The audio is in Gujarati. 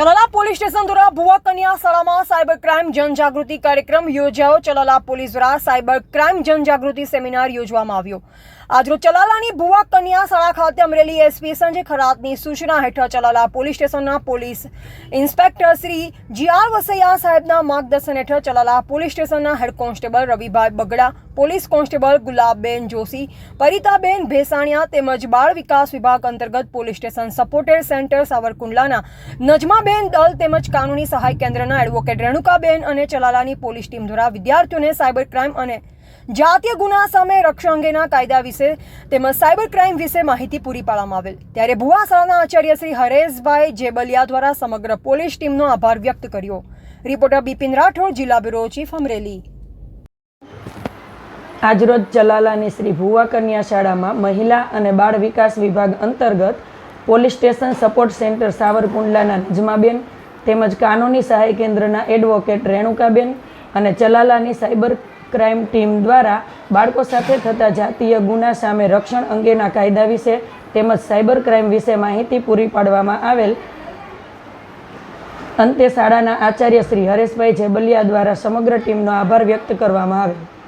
ચલાલા પોલીસ સ્ટેશન દ્વારા ભુવા કન્યા શાળામાં સાયબર ક્રાઇમ જનજાગૃતિ કાર્યક્રમ યોજાયો. ચલાલા પોલીસ દ્વારા સાયબર ક્રાઇમ જનજાગૃતિ સેમિનાર યોજવામાં આવ્યો. આજરોજ ચલાલાની ભુવા કન્યા શાળા ખાતે અમરેલી એસપી સંજય ખરાતની સૂચના હેઠળ ચલાલા પોલીસ સ્ટેશનના police inspector Shri G R Vasaiya સાહેબના માર્ગદર્શન હેઠળ ચલાલા પોલીસ સ્ટેશનના head constable Ravibhai Bagda, police constable Gulabben Joshi, Paritaben Bhesaniya તેમજ બાળ વિકાસ વિભાગ અંતર્ગત પોલીસ સ્ટેશન સપોર્ટેડ સેન્ટર સાવરકુંડલાના નજમાબેન દલ તેમજ કાનૂની સહાય કેન્દ્રના એડવોકેટ રેણુકાબેન અને ચલાલાની પોલીસ ટીમ દ્વારા વિદ્યાર્થીઓને સાયબર ક્રાઇમ અને જાતીય ગુના સામે રક્ષણ અંગેના કાયદા વિશે તેમજ સાયબર ક્રાઇમ વિશે માહિતી પૂરી પાડવામાં આવેલ. ત્યારે ભુવા શાળાના આચાર્ય શ્રી હરેશભાઈ જેબલિયા દ્વારા સમગ્ર પોલીસ ટીમનો આભાર વ્યક્ત કર્યો. રિપોર્ટર બિપિન રાઠોડ, જિલ્લા બ્યુરો ચીફ અમરેલી. આજરોજ ચલાલાની શ્રી ભુવા કન્યા શાળામાં મહિલા અને બાળ વિકાસ વિભાગ અંતર્ગત પોલીસ સ્ટેશન સપોર્ટ સેન્ટર સાવરકુંડલાના નજમાબેન તેમજ કાનૂની સહાય કેન્દ્રના એડવોકેટ રેણુકાબેન અને ચલાલાની સાયબર ક્રાઇમ ટીમ દ્વારા બાળકો સાથે થતા જાતીય ગુના સામે રક્ષણ અંગેના કાયદા વિશે તેમજ સાયબર ક્રાઇમ વિશે માહિતી પૂરી પાડવામાં આવેલ. અંતે શાળાના આચાર્ય શ્રી હરેશભાઈ જેબલિયા દ્વારા સમગ્ર ટીમનો આભાર વ્યક્ત કરવામાં આવ્યો